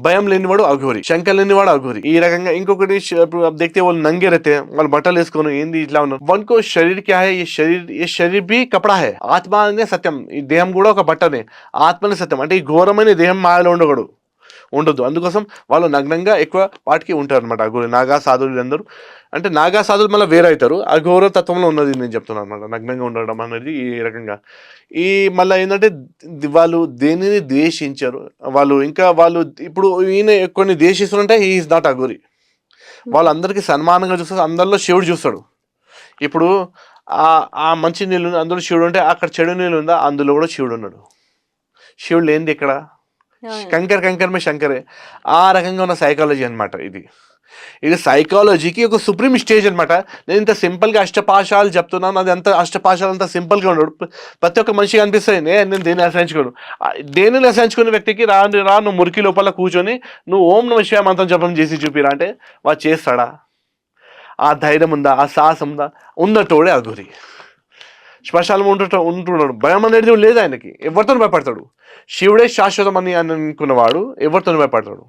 భయం లేనివాడు అఘోరి శంక లేనివాడు అఘోరి ఈ రకంగా ఇంకొకటి దేఖతే వాళ్ళు నంగేరైతే వాళ్ళు బట్టలు వేసుకొని ఏంది ఇట్లా ఉన్నారు. వన్కో శరీర్ క్యా హే? ఈ శరీర్ ఈ శరీర్ బి కపడా హే. ఆత్మ అనే సత్యం. ఈ దేహం కూడా ఒక బట్టనే. ఆత్మనే సత్యం. అంటే ఈ ఘోరమైన దేహం మాయలో ఉండకూడదు. ఉండదు అందుకోసం వాళ్ళు నగ్నంగా ఎక్కువ వాటికి ఉంటారు అనమాట అఘోరి నాగా సాధువులు అందరూ అంటే నాగా సాధువులు మళ్ళీ వేరే అవుతారు అఘోర తత్వంలో ఉన్నది నేను చెప్తున్నాను అనమాట. నగ్నంగా ఉండడం అనేది ఈ రకంగా. ఈ మళ్ళీ ఏంటంటే వాళ్ళు దేనిని ద్వేషించారు. వాళ్ళు ఇంకా వాళ్ళు ఇప్పుడు ఈయన కొన్ని ద్వేషిస్తుంటే ఈజ్ నాట్ అఘోరి వాళ్ళందరికీ సన్మానంగా చూస్తారు అందరిలో శివుడు చూస్తాడు. ఇప్పుడు ఆ ఆ మంచి నీళ్ళు అందులో శివుడు ఉంటే అక్కడ చెడు నీళ్ళు ఉందా? అందులో కూడా శివుడు ఉన్నాడు. శివుడు లేనిది ఇక్కడ కంకర్ కంకర్ మే శంకరే. ఆ రకంగా ఉన్న సైకాలజీ అన్నమాట ఇది. ఇది సైకాలజీకి ఒక సుప్రీం స్టేజ్ అన్నమాట. నేను ఇంత సింపుల్గా అష్టపాశాలు చెప్తున్నాను అది అంత అష్టపాశాలు అంత సింపుల్గా ఉండడు ప్రతి ఒక్క మనిషికి అనిపిస్తుంది నేను దేన్ని అసహించుకోను దేనిని అసహించుకునే వ్యక్తికి రా రా నువ్వు మురికి లోపల కూర్చొని నువ్వు ఓం నమ శివ మంత్రం జపం చేసి చూపిరా అంటే వాడు చేస్తాడా? ఆ ధైర్యం ఉందా? ఆ సాహసం ఉందా? ఉన్నటోడే అగురి శ్మశానం ఉంటుట ఉంటున్నాడు భయం అనేది లేదు ఆయనకి. ఎవరితో భయపడతాడు. శివుడే శాశ్వతం అని అనుకున్నవాడు ఎవరితో భయపడతాడు.